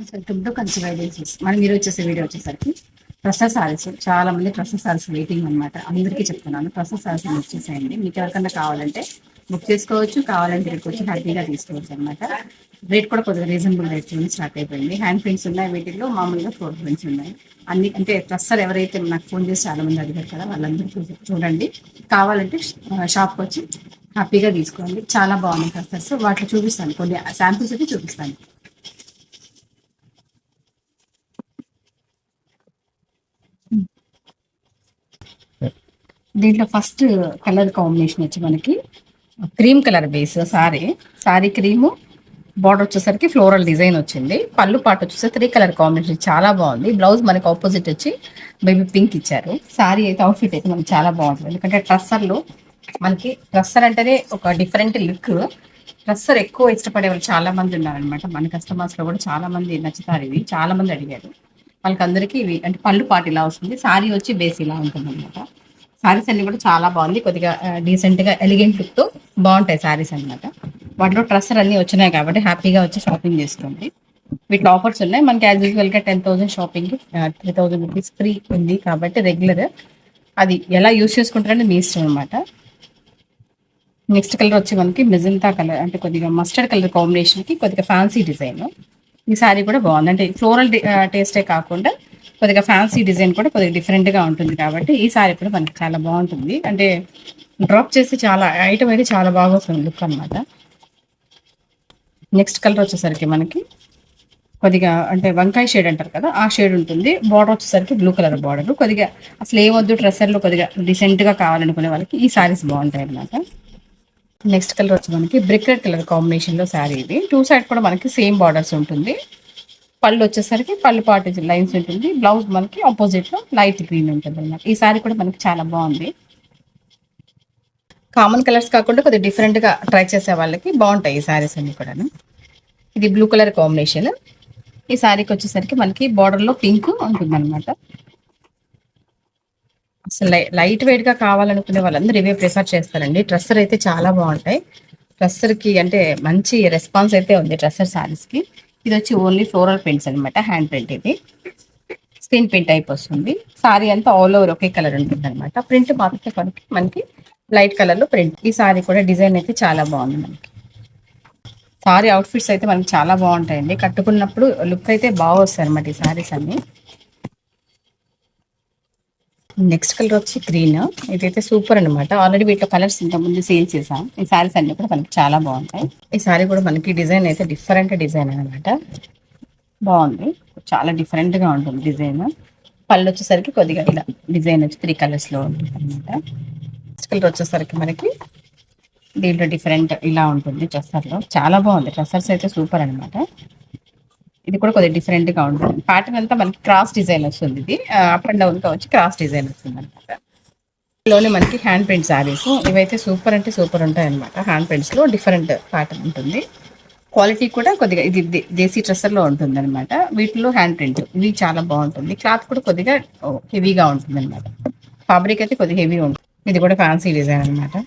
Welcome కొంచెం కంచి మనం మీరు వచ్చేసే వీడియో వచ్చేసరికి ప్రసెస్ సారీస్. చాలా మంది ప్రసెస్ సారీస్ వెయిటింగ్ అనమాట అందరికీ చెప్తున్నాను. ప్రసెస్ సారీస్ బుక్ చేసేయండి. మీకు ఎవరికన్నా కావాలంటే బుక్ చేసుకోవచ్చు. కావాలంటే ఇక్కడికి వచ్చి హ్యాపీగా తీసుకోవచ్చు అనమాట రేట్ కూడా కొద్దిగా రీజనబుల్ రేట్ నుంచి స్టార్ట్ అయిపోయింది. హ్యాండ్ ప్రింట్స్ ఉన్నాయి వీటిల్లో. మామూలుగా ఫోర్ ప్రింట్స్ ఉన్నాయి. అన్ని అంటే ట్రస్సర్ ఎవరైతే నాకు ఫోన్ చేసి చాలా మంది అడిగారు కదా వాళ్ళందరూ చూ- చూడండి. కావాలంటే షాప్కి వచ్చి హ్యాపీగా తీసుకోండి. చాలా బాగున్నాయి ట్రస్సర్స్ వాటిలో చూపిస్తాను. కొన్ని శాంపిల్స్ అయితే చూపిస్తాను. దీంట్లో ఫస్ట్ కలర్ కాంబినేషన్ వచ్చి మనకి cream colour base sari sari cream border వచ్చేసరికి ఫ్లోరల్ డిజైన్ వచ్చింది. పళ్ళు పాటు వచ్చేసి త్రీ కలర్ కాంబినేషన్ చాలా బాగుంది. బ్లౌజ్ మనకి ఆపోజిట్ వచ్చి బేబీ పింక్ ఇచ్చారు. సారీ అయితే అవుట్ఫిట్ అయితే మనకి చాలా బాగుంటుంది. ఎందుకంటే ట్రస్సర్లు మనకి ట్రస్సర్ అంటేనే ఒక డిఫరెంట్ లుక్ ట్రస్సర్ ఎక్కువ ఇష్టపడే వాళ్ళు చాలా మంది ఉన్నారనమాట మన కస్టమర్స్లో కూడా చాలా మంది నచ్చుతారు ఇవి. చాలా మంది అడిగారు. వాళ్ళకి అందరికీ ఇవి అంటే పళ్ళు పాటు ఇలా వస్తుంది. సారీ వచ్చి బేస్ ఇలా ఉంటుంది అనమాట సారీస్ అన్ని కూడా చాలా బాగుంది. కొద్దిగా డీసెంట్గా ఎలిగెంట్ లుక్తో బాగుంటాయి సారీస్ అన్నమాట. వాటిలో ట్రస్సర్ అన్ని వచ్చినాయి కాబట్టి హ్యాపీగా వచ్చి షాపింగ్ చేసుకోండి. వీటిలో ఆఫర్స్ ఉన్నాయి. మనకి యాజ్ యూజువల్గా ten thousand shopping three thousand rupees free ఉంది కాబట్టి రెగ్యులర్ అది ఎలా యూస్ చేసుకుంటారంటే మీ ఇష్టం అనమాట నెక్స్ట్ కలర్ వచ్చి మనకి మెజంతా కలర్ అంటే కొద్దిగా మస్టర్డ్ కలర్ కాంబినేషన్కి కొద్దిగా ఫ్యాన్సీ డిజైన్ ఈ సారీ కూడా బాగుంది. అంటే ఫ్లోరల్ టేస్టే కాకుండా కొద్దిగా ఫ్యాన్సీ డిజైన్ కూడా కొద్దిగా డిఫరెంట్గా ఉంటుంది కాబట్టి ఈ సారీ కూడా మనకి చాలా బాగుంటుంది. అంటే డ్రాప్ చేసి చాలా ఐటమ్ అయితే చాలా బాగా వస్తుంది లుక్ అన్నమాట. నెక్స్ట్ కలర్ వచ్చేసరికి మనకి కొద్దిగా అంటే వంకాయ షేడ్ అంటారు కదా ఆ షేడ్ ఉంటుంది. బార్డర్ వచ్చేసరికి బ్లూ కలర్ బార్డర్ కొద్దిగా అసలు ఏమొద్దు డ్రెస్సర్లో కొద్దిగా decent గా కావాలనుకునే వాళ్ళకి ఈ సారీస్ బాగుంటాయి అన్నమాట. నెక్స్ట్ కలర్ వచ్చి మనకి బ్రిక్ రెడ్ కలర్ కాంబినేషన్లో శారీ ఇది. టూ సైడ్ కూడా మనకి సేమ్ బార్డర్స్ ఉంటుంది. పళ్ళు వచ్చేసరికి పళ్ళు పాటు లైన్స్ ఉంటుంది. బ్లౌజ్ మనకి ఆపోజిట్లో లైట్ గ్రీన్ ఉంటుంది అన్నమాట. ఈ సారీ కూడా మనకి చాలా బాగుంది. కామన్ కలర్స్ కాకుండా కొద్దిగా డిఫరెంట్గా ట్రై చేసే వాళ్ళకి బాగుంటాయి ఈ సారీస్ అన్ని కూడా ఇది బ్లూ కలర్ కాంబినేషన్ ఈ సారీకి వచ్చేసరికి మనకి బార్డర్లో పింక్ ఉంటుంది అనమాట అసలు లై- లైట్ వెయిట్గా కావాలనుకునే వాళ్ళందరూ ఇవే ప్రిఫర్ చేస్తారండి. డ్రెస్సర్ అయితే చాలా బాగుంటాయి. డ్రెస్సర్కి అంటే మంచి రెస్పాన్స్ అయితే ఉంది డ్రెస్సర్ శారీస్కి ఇది వచ్చి ఓన్లీ ఫ్లోరల్ ప్రింట్స్ అన్నమాట హ్యాండ్ ప్రింట్ ఇది. స్క్రీన్ ప్రింట్ టైప్ వస్తుంది. సారీ అంతా ఆల్ ఓవర్ ఒకే కలర్ ఉంటుంది అనమాట ప్రింట్ మాత్రమే మనకి మనకి లైట్ కలర్లో ప్రింట్ ఈ సారీ కూడా డిజైన్ అయితే చాలా బాగుంది మనకి. సారీ అవుట్ఫిట్స్ అయితే మనకి చాలా బాగుంటాయండి. కట్టుకున్నప్పుడు లుక్ అయితే బాగా వస్తాయి అనమాట ఈ సారీస్ అన్ని. నెక్స్ట్ కలర్ వచ్చి గ్రీన్. ఇదైతే సూపర్ అన్నమాట. ఆల్రెడీ వీటిలో కలర్స్ ఇంతకుముందు సేల్ చేసాం ఈ సారీస్ అన్ని కూడా మనకి చాలా బాగుంటాయి. ఈ సారీ కూడా మనకి డిజైన్ అయితే డిఫరెంట్ డిజైన్ అన్నమాట. బాగుంది. చాలా డిఫరెంట్గా ఉంటుంది డిజైన్. పళ్ళు వచ్చేసరికి కొద్దిగా ఇలా డిజైన్ వచ్చి త్రీ కలర్స్లో ఉంటుంది అనమాట నెక్స్ట్ కలర్ వచ్చేసరికి మనకి దీంట్లో డిఫరెంట్ ఇలా ఉంటుంది డ్రెస్సర్లో చాలా బాగుంది. డ్రెస్సర్స్ అయితే సూపర్ అన్నమాట. ఇది కూడా కొద్దిగా డిఫరెంట్గా ఉంటుంది. ప్యాటర్న్ అంతా మనకి క్రాస్ డిజైన్ వస్తుంది ఇది. అప్ అండ్ డౌన్గా వచ్చి క్రాస్ డిజైన్ వస్తుంది అనమాట లోనే మనకి హ్యాండ్ ప్రింట్ సారీస్ ఇవైతే సూపర్ అంటే సూపర్ ఉంటాయి అనమాట హ్యాండ్ ప్రింట్స్లో డిఫరెంట్ ప్యాటర్న్ ఉంటుంది. క్వాలిటీ కూడా కొద్దిగా ఇది దే- దేశీ డ్రెస్సర్లో ఉంటుంది అనమాట వీటిలో హ్యాండ్ ప్రింట్ ఇవి చాలా బాగుంటుంది. క్లాత్ కూడా కొద్దిగా హెవీగా ఉంటుంది అనమాట ఫ్యాబ్రిక్ అయితే కొద్దిగా హెవీ ఉంటుంది. ఇది కూడా ఫ్యాన్సీ డిజైన్ అనమాట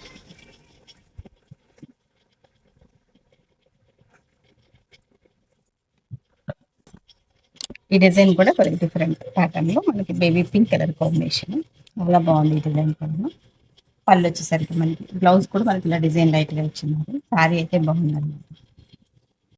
ఈ డిజైన్ కూడా కొద్దిగా డిఫరెంట్ ప్యాటర్న్లో మనకి బేబీ పింక్ కలర్ కాంబినేషన్ చాలా బాగుంది ఈ డిజైన్ కూడా. పళ్ళు వచ్చేసరికి మనకి బ్లౌజ్ కూడా మనకి ఇలా డిజైన్ లైట్గా వచ్చింది శారీ అయితే బాగుంది అనమాట